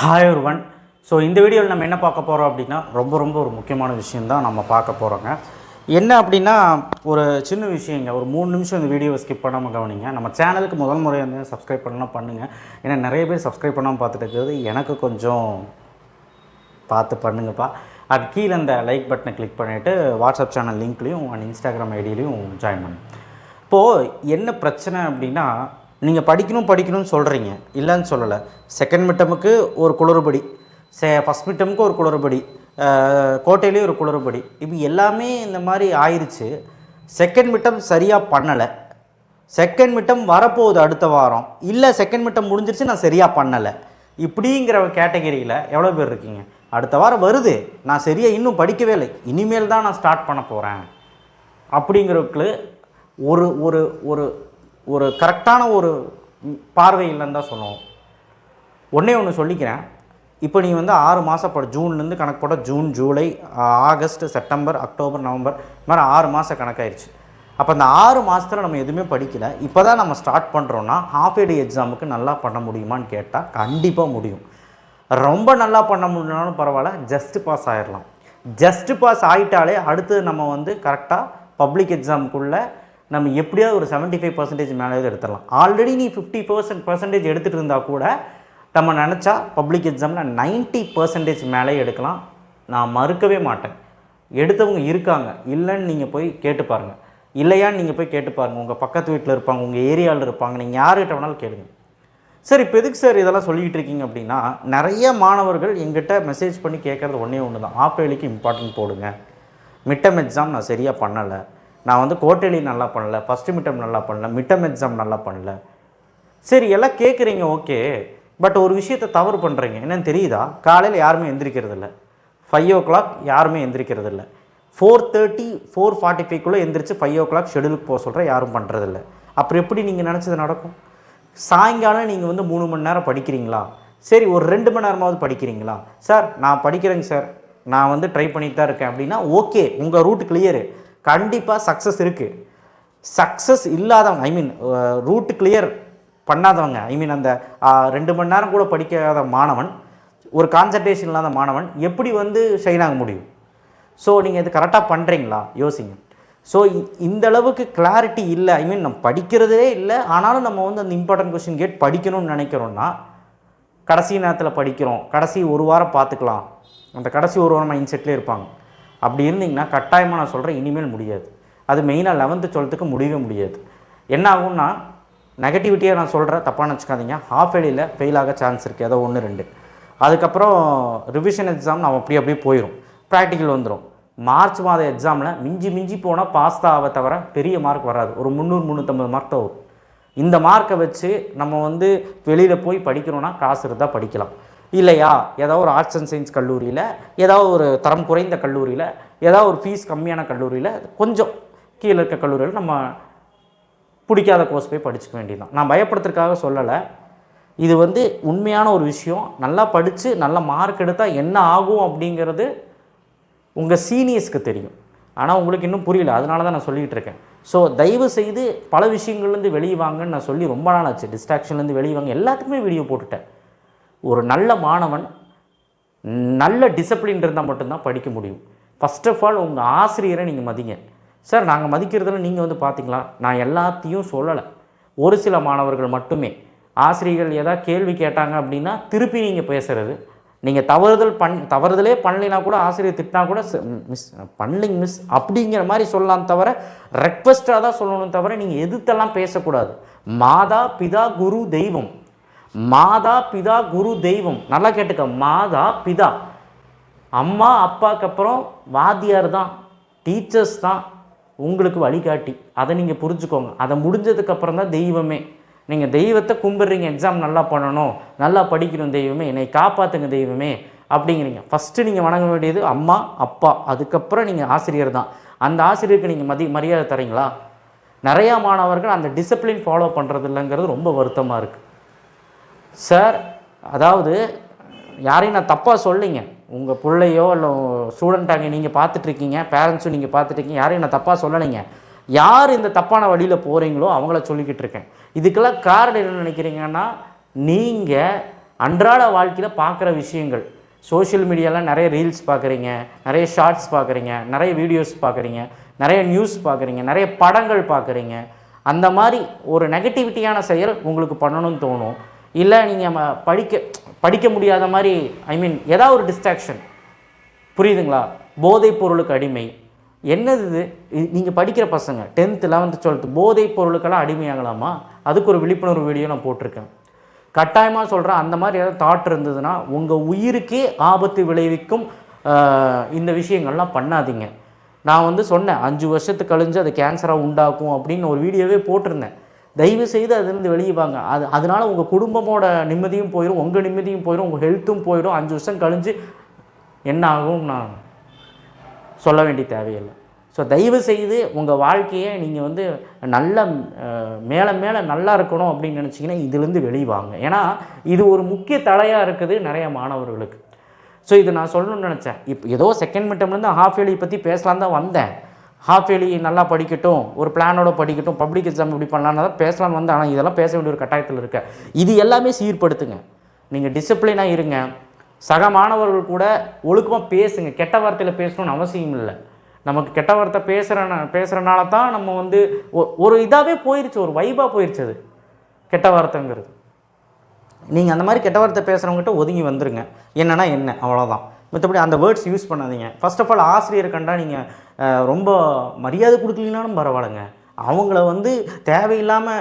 Hi ஒருவன் so இந்த வீடியோவில் நம்ம என்ன பார்க்க போகிறோம் அப்படின்னா ரொம்ப ரொம்ப ஒரு முக்கியமான விஷயந்தான் நம்ம பார்க்க போகிறோங்க என்ன அப்படின்னா ஒரு சின்ன விஷயங்க ஒரு மூணு நிமிஷம் இந்த வீடியோவை ஸ்கிப் பண்ணாமல் கவனிங்க. நம்ம சேனலுக்கு முதல் முறை வந்து சப்ஸ்கிரைப் பண்ணலாம் பண்ணுங்கள் ஏன்னா நிறைய பேர் சப்ஸ்கிரைப் பண்ணாமல் பார்த்துட்டு இருக்கிறது எனக்கு கொஞ்சம் பார்த்து பண்ணுங்கப்பா. அது கீழே அந்த லைக் பட்டனை கிளிக் பண்ணிவிட்டு வாட்ஸ்அப் சேனல் லிங்க்லேயும் அண்ட் இன்ஸ்டாகிராம் ஐடியிலையும் ஜாயின் பண்ணுங்க. இப்போது என்ன பிரச்சனை அப்படின்னா நீங்கள் படிக்கணும் படிக்கணும்னு சொல்கிறீங்க இல்லைன்னு சொல்லலை. செகண்ட் மிட்டமுக்கு ஒரு குளறுபடி. சே ஃபஸ்ட் மிட்டமுக்கு ஒரு குளறுபடி. கோட்டையிலேயே ஒரு குளறுபடி. இப்போ எல்லாமே இந்த மாதிரி ஆயிடுச்சு செகண்ட் மிட்டம் சரியாக பண்ணலை. செகண்ட் மிட்டம் வரப்போகுது அடுத்த வாரம். இல்லை செகண்ட் மிட்டம் முடிஞ்சிருச்சு நான் சரியாக பண்ணலை. இப்படிங்கிற கேட்டகரியில் எவ்வளோ பேர் இருக்கீங்க? அடுத்த வாரம் வருது. நான் சரியாக இன்னும் படிக்கவே இல்லை. இனிமேல் தான் நான் ஸ்டார்ட் பண்ண போகிறேன் அப்படிங்கிறவங்களுக்கு ஒரு ஒரு ஒரு ஒரு கரெக்டான ஒரு பார்வை இல்லைன்னு தான் சொல்லுவோம் ஒன்றே ஒன்று சொல்லிக்கிறேன். இப்போ நீ வந்து ஆறு மாதம் படி ஜூன்லேருந்து கணக்கு போட்டால் June July August September October November இந்த மாதிரி ஆறு மாதம் கணக்காயிருச்சு. அப்போ அந்த ஆறு மாதத்தில் நம்ம எதுவுமே படிக்கலை. இப்போ தான் நம்ம ஸ்டார்ட் பண்ணுறோன்னா ஹாஃப் இயர்லி எக்ஸாமுக்கு நல்லா பண்ண முடியுமான்னு கேட்டால் கண்டிப்பாக முடியும். ரொம்ப நல்லா பண்ண முடியலனாலும் பரவாயில்ல ஜஸ்ட் பாஸ் ஆகிடலாம் ஜஸ்ட் பாஸ் ஆகிட்டாலே அடுத்து நம்ம வந்து கரெக்டாக பப்ளிக் எக்ஸாமுக்குள்ளே நம்ம எப்படியாவது ஒரு 75% ஃபைவ் பர்சன்டேஜ் மேலே எடுத்துடலாம். ஆல்ரெடி நீ ஃபிஃப்டி பர்சன்ட் பர்சன்டேஜ் எடுத்துகிட்டு இருந்தால் கூட நம்ம நினச்சா பப்ளிக் எக்ஸாமில் 90% பர்சன்டேஜ் மேலே எடுக்கலாம். நான் மறுக்கவே மாட்டேன். எடுத்தவங்க இருக்காங்க. இல்லைன்னு நீங்கள் போய் கேட்டு பாருங்கள் இல்லையான்னு நீங்கள் போய் கேட்டு பாருங்கள் உங்கள் பக்கத்து வீட்டில் இருப்பாங்க உங்கள் ஏரியாவில் இருப்பாங்க. நீங்கள் யார்கிட்ட வேணாலும் கேளுங்க. சார் இப்போ எதுக்கு சார் இதெல்லாம் சொல்லிகிட்டு இருக்கீங்க அப்படின்னா நிறைய மாணவர்கள் எங்கிட்ட மெசேஜ் பண்ணி கேட்குறது ஒன்றே ஒன்று தான் ஆப்பேலிக்கு இம்பார்ட்டன்ட் போடுங்க. மிட்டம் எக்ஸாம் நான் சரியாக பண்ணலை. நான் வந்து கோட்டலி நல்லா பண்ணல ஃபஸ்ட்டு மிட்டம் நல்லா பண்ணல மிட்டம் எக்ஸாம் நல்லா பண்ணல. சரி எல்லாம் கேட்குறீங்க ஓகே. பட் ஒரு விஷயத்தை தவறு பண்ணுறீங்க என்னென்னு தெரியுதா? காலையில் யாருமே எந்திரிக்கிறது இல்லை ஃபைவ் ஓ கிளாக் யாருமே எந்திரிக்கிறது இல்லை ஃபோர் தேர்ட்டி ஃபோர் ஃபார்ட்டி ஃபைவ்க்குள்ளே எந்திரிச்சு ஃபைவ் ஓ கிளாக் ஷெடியூலுக்கு போக சொல்கிற யாரும் பண்ணுறதில்ல அப்புறம் எப்படி நீங்கள் நினச்சது நடக்கும்? சாயங்காலம் நீங்கள் வந்து மூணு மணி நேரம் படிக்கிறீங்களா? சரி ஒரு ரெண்டு மணி நேரமாவது படிக்கிறீங்களா? சார் நான் படிக்கிறேங்க சார் நான் வந்து ட்ரை பண்ணிட்டு தான் இருக்கேன். அப்படின்னா ஓகே உங்கள் ரூட் கிளியரு கண்டிப்பாக சக்ஸஸ் இருக்குது சக்ஸஸ் இல்லாதவங்க ஐ மீன் ரூட் கிளியர் பண்ணாதவங்க ஐ மீன் அந்த ரெண்டு மணி நேரம் கூட படிக்காத மாணவன் ஒரு கான்சன்ட்ரேஷன் இல்லாத மாணவன் எப்படி வந்து ஷைன் ஆக முடியும்? ஸோ நீங்கள் இது கரெக்டாக பண்ணுறீங்களா யோசிங்க. ஸோ இந்த அளவுக்கு கிளாரிட்டி இல்லை. ஐ மீன் நம்ம படிக்கிறதே இல்லை. ஆனாலும் நம்ம வந்து அந்த இம்பார்ட்டன்ட் கொஸ்டின் கேட் படிக்கணும்னு நினைக்கிறோன்னா கடைசி நேரத்தில் படிக்கிறோம். கடைசி ஒரு வாரம் பார்த்துக்கலாம். அந்த கடைசி ஒரு வாரம் மைண்ட் செட்லேயே இருப்பாங்க. அப்படி இருந்தீங்கன்னா கட்டாயமாக நான் சொல்கிறேன் இனிமேல் முடியாது. அது மெயினாக லெவன்த்து டுவெல்த்துக்கு முடியவே முடியாது. என்ன ஆகும்னா நெகட்டிவிட்டியாக நான் சொல்கிறேன் தப்பாக நினச்சிக்காதீங்க. ஹாஃப் ஏலியில் ஃபெயில் ஆக சான்ஸ் இருக்குது ஏதோ ஒன்று ரெண்டு. அதுக்கப்புறம் ரிவிஷன் எக்ஸாம் நம்ம அப்படி அப்படியே போயிடும் ப்ராக்டிக்கல் வந்துடும் மார்ச் மாத எக்ஸாமில் மிஞ்சி மிஞ்சி போனால் பாஸ் தான் ஆக தவிர பெரிய மார்க் வராது. ஒரு முந்நூறு முந்நூற்றம்பது மார்க் தான் வரும். இந்த மார்க்கை வச்சு நம்ம வந்து வெளியில் போய் படிக்கணும்னா காசு இருந்தால் படிக்கலாம். இல்லையா? ஏதாவது ஒரு ஆர்ட்ஸ் அண்ட் சயின்ஸ் கல்லூரியில் ஏதாவது ஒரு தரம் குறைந்த கல்லூரியில் ஏதாவது ஒரு ஃபீஸ் கம்மியான கல்லூரியில் கொஞ்சம் கீழே இருக்க கல்லூரியில் நம்ம பிடிக்காத கோர்ஸ் போய் படிச்சுக்க வேண்டியதுதான். நான் பயப்படுத்துறதுக்காக சொல்லலை. இது வந்து உண்மையான ஒரு விஷயம். நல்லா படித்து நல்ல மார்க் எடுத்தால் என்ன ஆகும் அப்படிங்கிறது உங்கள் சீனியர்ஸ்க்கு தெரியும். ஆனால் உங்களுக்கு இன்னும் புரியல. அதனால தான் நான் சொல்லிகிட்டு இருக்கேன். ஸோ தயவு செய்து பல விஷயங்கள்லேருந்து வெளியே வாங்கன்னு நான் சொல்லி ரொம்ப நாள் ஆச்சு. டிஸ்ட்ராக்ஷன்லேருந்து வெளியே வாங்க. எல்லாத்துக்குமே வீடியோ போட்டுட்டேன். ஒரு நல்ல மாணவன் நல்ல டிசிப்ளின் இருந்தால் மட்டும்தான் படிக்க முடியும். ஃபர்ஸ்ட் ஆஃப் ஆல் உங்கள் ஆசிரியரை நீங்கள் மதிங்க. சார் நாங்கள் மதிக்கிறதுல நீங்கள் வந்து பார்த்தீங்களா நான் எல்லாத்தையும் சொல்லலை. ஒரு சில மாணவர்கள் மட்டுமே. ஆசிரியர்கள் ஏதாவது கேள்வி கேட்டாங்க அப்படின்னா திருப்பி நீங்கள் பேசுகிறது நீங்கள் தவறுதல் பண் தவறுதலே பண்ணலைனா கூட ஆசிரியர் திட்டினா கூட மிஸ் பண்ணலிங் மிஸ் அப்படிங்கிற மாதிரி சொல்லலாம் தவிர ரெக்வஸ்ட்டாக தான் சொல்லணும் தவிர நீங்கள் எதிர்த்தெல்லாம் பேசக்கூடாது. மாதா பிதா குரு தெய்வம். மாதா பிதா குரு தெய்வம். நல்லா கேட்டுக்க. மாதா பிதா. அம்மா அப்பாவுக்கு அப்புறம் வாத்தியார் தான். டீச்சர்ஸ் தான். உங்களுக்கு வழிகாட்டி. அதை நீங்கள் புரிஞ்சுக்கோங்க. அதை முடிஞ்சதுக்கப்புறம் தான் தெய்வமே. நீங்கள் தெய்வத்தை கும்பிட்றீங்க. எக்ஸாம் நல்லா பண்ணணும். நல்லா படிக்கணும் தெய்வமே. என்னை காப்பாற்றுங்க தெய்வமே. அப்படிங்கிறீங்க. ஃபஸ்ட்டு நீங்கள் வணங்க வேண்டியது அம்மா அப்பா. அதுக்கப்புறம் நீங்கள் ஆசிரியர் தான். அந்த ஆசிரியருக்கு நீங்கள் மதி மரியாதை தரீங்களா? நிறையா மாணவர்கள் அந்த டிசிப்ளின் ஃபாலோ பண்ணுறது இல்லைங்கிறது ரொம்ப வருத்தமாக இருக்குது சார் அதாவது யாரையும் நான் தப்பாக சொல்லிங்க உங்கள் பிள்ளையோ இல்லை ஸ்டூடெண்ட்டாங்க நீங்கள் பார்த்துட்ருக்கீங்க பேரண்ட்ஸும் நீங்கள் பார்த்துட்ருக்கீங்க யாரையும் நான் தப்பாக சொல்லலைங்க. யார் இந்த தப்பான வழியில் போகிறீங்களோ அவங்கள சொல்லிக்கிட்டு இருக்கேன் இதுக்கெல்லாம் காரணம் என்ன நினைக்கிறீங்கன்னா நீங்கள் அன்றாட வாழ்க்கையில் பார்க்குற விஷயங்கள். சோஷியல் மீடியாவில் நிறைய ரீல்ஸ் பார்க்குறீங்க நிறைய ஷார்ட்ஸ் பார்க்குறீங்க நிறைய வீடியோஸ் பார்க்குறீங்க நிறைய நியூஸ் பார்க்குறீங்க நிறைய படங்கள் பார்க்குறீங்க. அந்த மாதிரி ஒரு நெகட்டிவிட்டியான செயல் உங்களுக்கு பண்ணணும்னு தோணும். இல்லை நீங்கள் படிக்க படிக்க முடியாத மாதிரி ஐ மீன் ஏதாவது ஒரு டிஸ்ட்ராக்ஷன் புரியுதுங்களா? போதைப் பொருளுக்கு அடிமை. என்னது இது? நீங்கள் படிக்கிற பசங்க டென்த்து லெவன்த்து டுவெல்த்து போதைப் பொருளுக்கெல்லாம் அடிமையாகலாமா? அதுக்கு ஒரு விழிப்புணர்வு வீடியோ நான் போட்டிருக்கேன். கட்டாயமாக சொல்கிறேன் அந்த மாதிரி ஏதாவது தாட் இருந்ததுன்னா உங்கள் உயிருக்கே ஆபத்து விளைவிக்கும் இந்த விஷயங்கள்லாம் பண்ணாதீங்க. நான் வந்து சொன்னேன் அஞ்சு வருஷத்துக்கு கழிஞ்சு அது கேன்சராக உண்டாக்கும் அப்படின்னு ஒரு வீடியோவே போட்டிருந்தேன். தயவு செய்து அதுலேருந்து வெளியே வாங்க. அது அதனால் உங்கள் குடும்பமோட நிம்மதியும் போயிடும் உங்கள் நிம்மதியும் போயிடும் உங்கள் ஹெல்த்தும் போயிடும் அஞ்சு வருஷம் கழிஞ்சு என்ன ஆகும் நான் சொல்ல வேண்டிய தேவையில்லை. ஸோ தயவு செய்து உங்கள் வாழ்க்கையை நீங்கள் வந்து நல்ல மேலே மேலே நல்லா இருக்கணும் அப்படின்னு நினச்சிங்கன்னா இதுலேருந்து வெளியே வாங்க. ஏன்னா இது ஒரு முக்கிய தடையாக இருக்குது நிறைய மாணவர்களுக்கு. ஸோ இது நான் சொல்லணும்னு நினச்சேன். இப்போ ஏதோ செகண்ட் மிட்டம்லேருந்து ஹாஃப் இயர்லி பற்றி பேசலாம் தான் வந்தேன். ஹாஃப் இயர்லி நல்லா படிக்கட்டும் ஒரு பிளானோட படிக்கட்டும் பப்ளிக் எக்ஸாம் இப்படி பண்ணலான்னு தான் பேசலாம் வந்து ஆனால் இதெல்லாம் பேச வேண்டிய ஒரு கட்டாயத்தில் இருக்க. இது எல்லாமே சீர்படுத்துங்க. நீங்கள் டிசிப்ளினாக இருங்க. சக மாணவர்கள் கூட ஒழுக்கமாக பேசுங்க. கெட்ட வார்த்தையில் பேசணும்னு அவசியம் இல்லை. நமக்கு கெட்ட வார்த்தை பேசுகிறன பேசுகிறனால தான் நம்ம வந்து ஒ- ஒரு இதாகவே போயிருச்சு. ஒரு வைபாக போயிருச்சு அது. கெட்ட வார்த்தைங்கிறது. நீங்கள் அந்த மாதிரி கெட்ட வார்த்தை பேசுகிறவங்ககிட்ட ஒதுங்கி வந்துருங்க. என்னென்னா என்ன? அவ்வளோதான் மற்றபடி அந்த வேர்ட்ஸ் யூஸ் பண்ணாதீங்க. ஃபர்ஸ்ட் ஆஃப் ஆல் ஆசிரியர் கண்டா நீங்கள் ரொம்ப மரியாதை கொடுக்கலனாலும் பரவாயில்லைங்க. அவங்கள வந்து தேவையில்லாமல்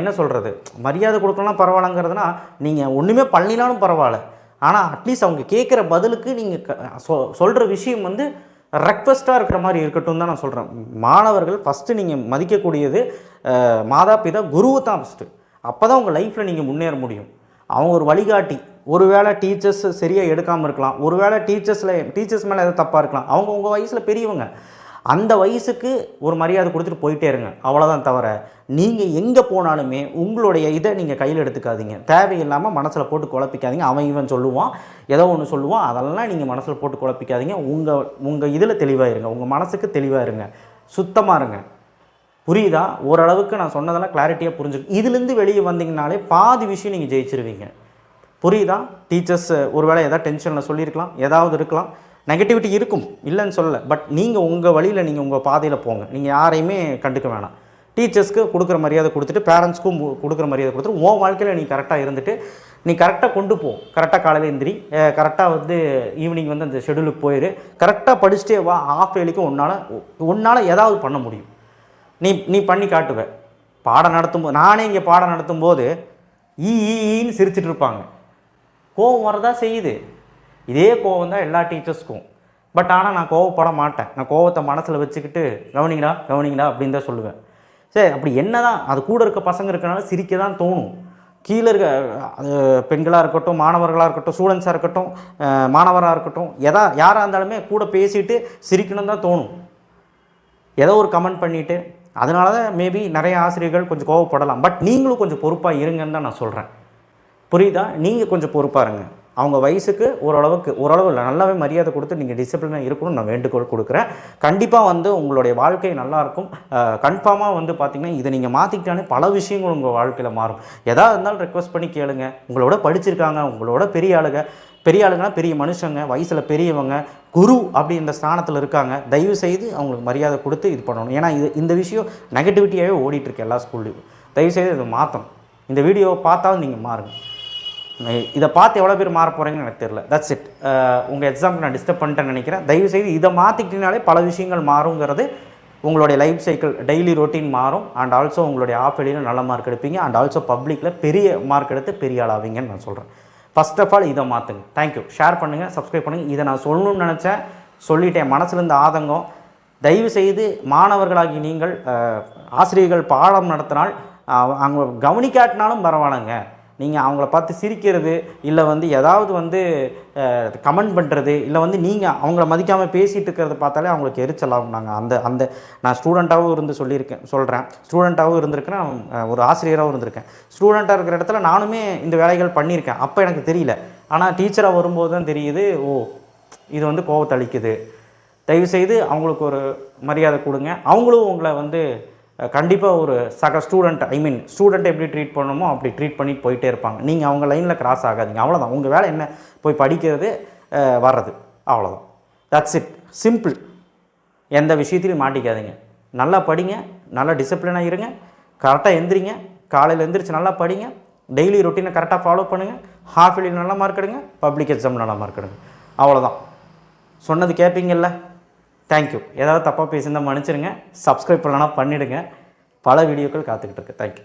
என்ன சொல்கிறது மரியாதை கொடுக்கலாம் பரவாயில்லங்கிறதுனா நீங்கள் ஒன்றுமே பண்ணினாலும் பரவாயில்ல. ஆனால் அட்லீஸ்ட் அவங்க கேட்குற பதிலுக்கு நீங்கள் சொ சொல்கிற விஷயம் வந்து ரெக்வஸ்ட்டாக இருக்கிற மாதிரி இருக்கட்டும் தான் நான் சொல்கிறேன் மாணவர்கள் ஃபஸ்ட்டு நீங்கள் மதிக்கக்கூடியது மாதா பிதா குருவை தான் ஃபஸ்ட்டு அப்போ தான் உங்கள் லைஃப்பில் நீங்கள் முன்னேற முடியும். அவங்க ஒரு வழிகாட்டி. ஒருவேளை டீச்சர்ஸ் சரியாக எடுக்காமல் இருக்கலாம். ஒருவேளை டீச்சர்ஸில் டீச்சர்ஸ் மேலே எதாவது தப்பாக இருக்கலாம். அவங்க உங்கள் வயசில் பெரியவங்க. அந்த வயசுக்கு ஒரு மரியாதை கொடுத்துட்டு போயிட்டே இருங்க. அவ்வளோதான் தவிர நீங்கள் எங்கே போனாலுமே உங்களுடைய இதை நீங்கள் கையில் எடுத்துக்காதீங்க. தேவையில்லாமல் மனசில் போட்டு குழப்பிக்காதீங்க. அவன் இவன் சொல்லுவான். ஏதோ ஒன்று சொல்லுவான். அதெல்லாம் நீங்கள் மனசில் போட்டு குழப்பிக்காதீங்க. உங்கள் உங்கள் இதில் தெளிவாக இருங்க. உங்கள் மனசுக்கு தெளிவாக இருங்க. சுத்தமாக இருங்க. புரியுதா? ஓரளவுக்கு நான் சொன்னதெல்லாம் கிளாரிட்டியாக புரிஞ்சுக்கணும் இதுலேருந்து வெளியே வந்தீங்கனாலே பாதி விஷயம் நீங்கள் ஜெயிச்சிருவீங்க. புரியுதா? டீச்சர்ஸ் ஒருவேளை ஏதாவது டென்ஷனில் சொல்லியிருக்கலாம் ஏதாவது இருக்கலாம். நெகட்டிவிட்டி இருக்கும் இல்லைன்னு சொல்லலை. பட் நீங்கள் உங்கள் வழியில் நீங்கள் உங்கள் பாதையில் போங்க. நீங்கள் யாரையுமே கண்டுக்க வேணாம். டீச்சர்ஸ்க்கு கொடுக்குற மரியாதை கொடுத்துட்டு பேரண்ட்ஸ்க்கும் கொடுக்குற மரியாதை கொடுத்துட்டு உன் வாழ்க்கையில் நீ கரெக்டாக இருந்துட்டு நீ கரெக்டாக கொண்டு போ. கரெக்டாக காலையில் எந்திரி. கரெக்டாக வந்து ஈவினிங் வந்து அந்த ஷெடியூலுக்கு போயிடு கரெக்டாக படிச்சுட்டே வா. ஆஃப் வேலைக்கும் உன்னால் உன்னால் ஏதாவது பண்ண முடியும். நீ நீ பண்ணி காட்டுவ. பாடம் நடத்தும்போது நானே இங்கே பாடம் நடத்தும்போது ஈ ஈன்னு சிரிச்சிட்டு இருப்பாங்க. கோவம் வரதா செய்யுது. இதே கோவம் தான் எல்லா டீச்சர்ஸ்க்கும் பட் ஆனால் நான் கோவப்பட மாட்டேன். நான் கோவத்தை மனசில் வச்சுக்கிட்டு கவனிங்கடா கவனிங்கடா அப்படின்னு தான் சொல்லுவேன். சரி அப்படி என்ன தான் அது கூட இருக்க பசங்க இருக்கனால சிரிக்க தான் தோணும். கீழே இருக்க அது பெண்களாக இருக்கட்டும் மாணவர்களாக இருக்கட்டும் ஸ்டூடெண்ட்ஸாக இருக்கட்டும் மாணவராக இருக்கட்டும் எதா யாராக இருந்தாலுமே கூட பேசிட்டு சிரிக்கணும் தான் தோணும். ஏதோ ஒரு கமெண்ட் பண்ணிவிட்டு அதனால தான் மேபி நிறைய ஆசிரியர்கள் கொஞ்சம் கோவப்படலாம். பட் நீங்களும் கொஞ்சம் பொறுப்பாக இருங்கன்னு தான் நான் சொல்கிறேன் புரியுதா? நீங்கள் கொஞ்சம் பொறுப்பாருங்க. அவங்க வயசுக்கு ஓரளவுக்கு ஓரளவு இல்லை நல்லாவே மரியாதை கொடுத்து நீங்கள் டிசிப்ளினாக இருக்கணும்னு நான் வேண்டுகோள் கொடுக்குறேன். கண்டிப்பாக வந்து உங்களுடைய வாழ்க்கை நல்லாயிருக்கும் கன்ஃபார்மாக வந்து பார்த்திங்கன்னா இதை நீங்கள் மாற்றிக்கிட்டாலே பல விஷயங்கள் உங்கள் வாழ்க்கையில் மாறும். எதாக இருந்தாலும் ரெக்வஸ்ட் பண்ணி கேளுங்க. உங்களோட படிச்சிருக்காங்க உங்களோட பெரிய ஆளுங்க. பெரிய ஆளுங்கன்னா பெரிய மனுஷங்க. வயசில் பெரியவங்க. குரு அப்படின்ற ஸ்தானத்தில் இருக்காங்க. தயவு செய்து அவங்களுக்கு மரியாதை கொடுத்து இது பண்ணணும். ஏன்னா இது இந்த விஷயம் நெகட்டிவிட்டியாகவே ஓடிட்டுருக்கு எல்லா ஸ்கூல்லையும் தயவு செய்து இதை மாற்றணும் இந்த வீடியோவை பார்த்தாலும் நீங்கள் மாறுங்க. இதை பார்த்து எவ்வளோ பேர் மாற போகிறீங்கன்னு எனக்கு தெரியல. தட்ஸ் இட் உங்கள் எக்ஸாமுக்கு நான் டிஸ்டர்ப் பண்ணிட்டேன்னு நினைக்கிறேன். தயவு செய்து இதை மாற்றிக்கிட்டீங்கனாலே பல விஷயங்கள் மாறுங்கிறது உங்களுடைய லைஃப் சைக்கிள் டெய்லி ரொட்டீன் மாறும். அண்ட் ஆல்சோ உங்களுடைய ஆஃப் வெளியில் நல்ல மார்க் எடுப்பீங்க. அண்ட் ஆல்சோ பப்ளிக்கில் பெரிய மார்க் எடுத்து பெரிய ஆளாவீங்கன்னு நான் சொல்கிறேன் ஃபஸ்ட் ஆஃப் ஆல் இதை மாற்றுங்க தேங்க்யூ ஷேர் பண்ணுங்கள் சப்ஸ்கிரைப் பண்ணுங்கள் இதை நான் சொல்லணும்னு நினச்சேன். சொல்லிட்டேன். மனசுலேருந்து ஆதங்கம். தயவு செய்து மாணவர்களாகி நீங்கள் ஆசிரியர்கள் பாடம் நடத்தினால் அவங்க கவனிக்காட்டினாலும் பரவாயில்லைங்க. நீங்கள் அவங்கள பார்த்து சிரிக்கிறது இல்லை வந்து ஏதாவது வந்து கமெண்ட் பண்ணுறது இல்லை வந்து நீங்கள் அவங்கள மதிக்காமல் பேசிகிட்டு இருக்கிறத பார்த்தாலே அவங்களுக்கு எரிச்சலாகும் நாங்கள் அந்த அந்த நான் ஸ்டூடெண்ட்டாகவும் இருந்து சொல்லியிருக்கேன் சொல்கிறேன் ஸ்டூடெண்ட்டாகவும் இருந்திருக்கேன் ஒரு ஆசிரியராகவும் இருந்திருக்கேன். ஸ்டூடெண்ட்டாக இருக்கிற இடத்துல நானுமே இந்த வேலைகள் பண்ணியிருக்கேன். அப்போ எனக்கு தெரியல. ஆனால் டீச்சராக வரும்போது தான் தெரியுது ஓ இது வந்து கோவத்தளிக்குது. தயவுசெய்து அவங்களுக்கு ஒரு மரியாதை கொடுங்க. அவங்களும் உங்களை வந்து கண்டிப்பாக ஒரு சக ஸ்டூடெண்ட் ஐ மீன் ஸ்டூடெண்ட் எப்படி ட்ரீட் பண்ணணுமோ அப்படி ட்ரீட் பண்ணி போயிட்டே இருப்பாங்க. நீங்கள் அவங்க லைனில் கிராஸ் ஆகாதீங்க. அவ்வளோதான் உங்கள் வேலை என்ன? போய் படிக்கிறது வர்றது. அவ்வளோதான் தட்ஸ் இட் சிம்பிள் எந்த விஷயத்திலையும் மாட்டிக்காதீங்க. நல்லா படிங்க. நல்லா டிசிப்ளினாக இருங்க. கரெக்டாக எந்திரிங்க. காலையில் எந்திரிச்சு நல்லா படிங்க. டெய்லி ரொட்டீனை கரெக்டாக ஃபாலோ பண்ணுங்கள் ஹாஃப் இயர்லி நல்லா மார்க் எடுங்க. பப்ளிக் எக்ஸாம் நல்லா மார்க் எடுங்க. அவ்வளோதான் சொன்னது கேட்பீங்கல்ல தேங்க்யூ ஏதாவது தப்பாக பேசியிருந்தால் மன்னிச்சிடுங்க சப்ஸ்கிரைப் பண்ணலன்னா பண்ணிவிடுங்க பல வீடியோக்கள் காத்துக்கிட்டு இருக்கு. தேங்க்யூ